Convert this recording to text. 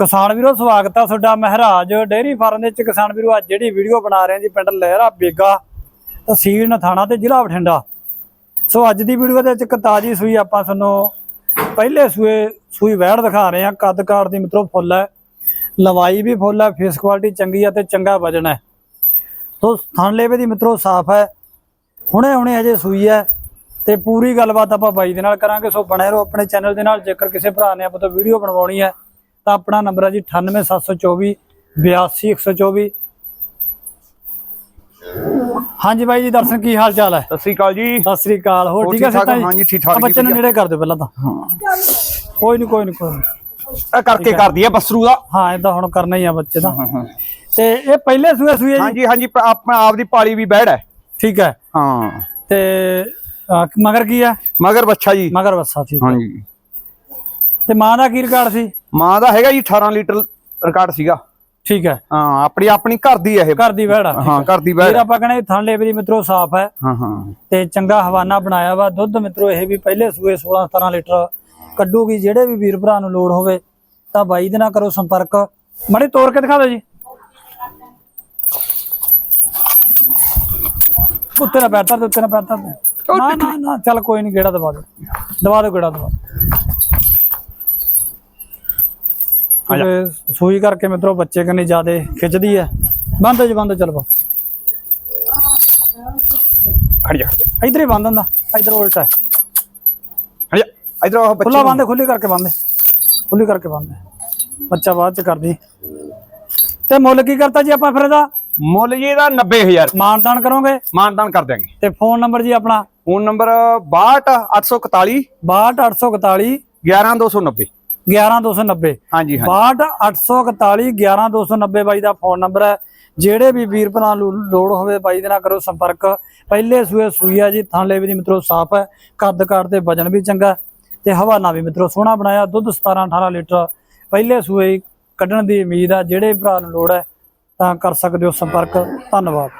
ਕਿਸਾਨ ਵੀਰੋ, ਸਵਾਗਤ ਆ ਤੁਹਾਡਾ ਮਹਾਰਾਜ। ਡੇਅਰੀ ਫਾਰਮ ਦੇ ਵਿੱਚ ਕਿਸਾਨ ਵੀਰੋ, ਅੱਜ ਜਿਹੜੀ ਵੀਡੀਓ ਬਣਾ ਰਹੇ ਹਾਂ ਜੀ ਪਿੰਡ ਲਹਿਰਾ ਬੇਗਾ, ਤਹਿਸੀਲ ਨਥਾਣਾ ਤੇ ਜ਼ਿਲ੍ਹਾ ਬਠਿੰਡਾ। ਸੋ ਅੱਜ ਦੀ ਵੀਡੀਓ ਦੇ ਵਿੱਚ ਇੱਕ ਤਾਜੀ ਸੂਈ ਆਪਾਂ ਤੁਹਾਨੂੰ ਪਹਿਲੇ ਸੂਏ, ਸੂਈ ਵਹਿੜ ਦਿਖਾ ਰਹੇ ਹਾਂ। ਕੱਦ ਕਾੜ ਦੀ ਮਿੱਤਰੋ, ਫੁੱਲ ਹੈ। ਲਵਾਈ ਵੀ ਫੁੱਲ ਹੈ ਫੇਸ ਕੁਆਲਿਟੀ ਚੰਗੀ ਹੈ ਤੇ ਚੰਗਾ ਵਜਨ ਹੈ। ਸੋ ਥਣ ਲੇਵੇ ਦੀ ਮਿੱਤਰੋ, ਸਾਫ਼ ਹੈ। ਹੁਣੇ ਹੁਣੇ ਅਜੇ ਸੂਈ ਹੈ ਤੇ ਪੂਰੀ ਗੱਲਬਾਤ ਆਪਾਂ ਬਾਈ ਦੇ ਨਾਲ ਕਰਾਂਗੇ। ਸੋ ਬਣੇ ਰਹੋ ਆਪਣੇ ਚੈਨਲ ਦੇ ਨਾਲ। ਜੇਕਰ ਕਿਸੇ ਭਰਾ ਨੇ ਆਪਾਂ ਤੋਂ ਵੀਡੀਓ ਬਣਵਾਉਣੀ ਹੈ ਤਾਂ ਆਪਣਾ ਨੰਬਰ ਹੈ ਜੀ 98724 82124 ਹਾਂਜੀ ਬਾਈ ਜੀ ਦਰਸ਼ਨ ਕੀ ਹਾਲ ਚਾਲ ਹੈ? ਸਤਿ ਸ੍ਰੀ ਅਕਾਲ ਜੀ। ਸਤਿ ਸ੍ਰੀ ਅਕਾਲ ਹੋਰ ਠੀਕ ਹੈ ਜੀ ਹਾਂਜੀ, ਠੀਕ ਠਾਕ ਬੱਚੇ ਨੂੰ। ਨੇੜੇ ਕਰ ਦਿਓ ਪਹਿਲਾਂ ਤਾਂ। ਕੋਈ ਨਹੀਂ ਕੋਈ ਨਹੀਂ ਕੋਈ। ਇਹ ਕਰਕੇ ਕਰਦੀ ਹੈ ਬਸਰੂ ਦਾ। ਹਾਂ ਇਹ ਤਾਂ ਹੁਣ ਕਰਨਾ ਹੀ ਆ ਬੱਚੇ ਦਾ। ਤੇ ਇਹ ਪਹਿਲੇ ਸੂਏ ਸੂਏ ਜੀ? ਹਾਂਜੀ ਹਾਂਜੀ ਆਪਣਾ ਆਪ ਦੀ ਪਾਲੀ ਵੀ ਬੈੜ ਹੈ। ਠੀਕ ਹੈ। ਹਾਂ। ਤੇ ਮਗਰ ਕੀ ਹੈ? ਮਗਰ ਬੱਚਾ ਜੀ। ਮਗਰ ਬੱਸਾ ਠੀਕ। ਹਾਂਜੀ। ਤੇ ਮਾਂ ਦਾ ਕੀ ਰਿਕਾਰਡ ਸੀ? ਮਾਂ ਦਾ ਹੈਗਾ ਜੀ 18 ਲੀਟਰ ਰਿਕਾਰਡ ਸੀਗਾ। ਠੀਕ ਹੈ। ਹਾਂ ਆਪਣੀ ਆਪਣੀ ਘਰ ਦੀ ਹੈ ਇਹ। ਘਰ ਦੀ ਵਹਿੜਾ। ਹਾਂ ਘਰ ਦੀ ਫਿਰ ਬੈੜ ਆਪਾਂ ਕਹਿੰਦੇ ਥਣ ਦੀ ਮਿੱਤਰੋ ਸਾਫ਼ ਹੈ। ਹਾਂ ਹਾਂ। ਤੇ ਚੰਗਾ ਹਵਾਨਾ ਬਣਾਇਆ ਵਾ। ਦੁੱਧ ਮਿੱਤਰੋ ਇਹ ਵੀ ਪਹਿਲੇ ਸੂਏ 16 17 ਲੀਟਰ ਕੱਢੂਗੀ। ਜਿਹੜੇ ਵੀ ਵੀਰ ਭਰਾ ਨੂੰ ਲੋੜ ਹੋਵੇ ਤਾਂ ਬਾਈ ਦੇ ਨਾਲ ਕਰੋ ਸੰਪਰਕ। ਮੜੇ ਤੋੜ ਕੇ ਦਿਖਾ ਦਿਓ ਜੀ। ਉੱਤੇ ਨਾ ਬੈਠਾ ਤੇ ਉੱਤੇ ਨਾ ਬੈਠਾ ਨਾ ਨਾ ਚੱਲ ਕੋਈ ਨਹੀਂ ਗੇੜਾ ਦਵਾ ਦਿਓ। ਦਵਾ ਦਿਓ ਗੇੜਾ ਦਵਾ ਤੇ ਸੂਈ ਕਰਕੇ ਮਿੱਤਰੋ ਬੱਚੇ ਕੰਨੀ ਜਿਆਦੇ ਖਿੱਚਦੀ ਹੈ ਬੰਦ ਜੀ ਬੰਦ ਚੱਲ ਖੜ ਜਾ ਇਧਰ ਹੀ ਬੰਦ ਹੁੰਦਾ ਇਧਰ ਉਲਟਾ ਹੈ ਜਾ ਇਧਰ ਉਹ ਬੱਚੇ ਖੁੱਲਾ ਬੰਦ ਖੁੱਲੀ ਕਰਕੇ ਬੰਦ ਖੁੱਲੀ ਕਰਕੇ ਬੰਦ ਬੱਚਾ ਬਾਅਦ ਚ ਕਰਦੀ। ਤੇ ਮੁੱਲ ਕੀ ਕਰਤਾ ਜੀ ਆਪਾਂ ਫਿਰ ਇਹਦਾ? ਮੁੱਲ ਜੀ ਇਹਦਾ 90000 ਮਾਨਤਾਨ ਕਰੋਗੇ? ਮਾਨਦਾਨ ਕਰ ਦਿਆਂਗੇ। ਤੇ ਫੋਨ ਨੰਬਰ ਜੀ ਆਪਣਾ? ਫੋਨ ਨੰਬਰ 62841 62841 11290 11290 ਹਾਂਜੀ ਹਾਂਜੀ। 62841 11290 ਬਾਈ ਦਾ ਫੋਨ ਨੰਬਰ ਹੈ। ਜਿਹੜੇ ਵੀ ਵੀਰ ਭਰਾ ਨੂੰ ਲੋੜ ਹੋਵੇ ਬਾਈ ਦੇ ਨਾਲ ਕਰੋ ਸੰਪਰਕ। ਪਹਿਲੇ ਸੂਏ ਸੂਈ ਆ ਜੀ ਥਾਂ ਲੈ ਵੀ ਮਿੱਤਰੋ ਸਾਫ਼ ਹੈ। ਕੱਦ ਕਾਠ ਤੇ ਵਜਨ ਵੀ ਚੰਗਾ ਤੇ ਹਵਾਨਾ ਵੀ ਮਿੱਤਰੋ ਸੋਹਣਾ ਬਣਾਇਆ। ਦੁੱਧ 17 18 ਲੀਟਰ। ਪਹਿਲੇ ਸੂਏ ਕੱਢਣ ਦੀ ਉਮੀਦ ਆ ਜਿਹੜੇ ਭਰਾ ਨੂੰ ਲੋੜ ਹੈ ਤਾਂ ਕਰ ਸਕਦੇ ਹੋ ਸੰਪਰਕ। ਧੰਨਵਾਦ।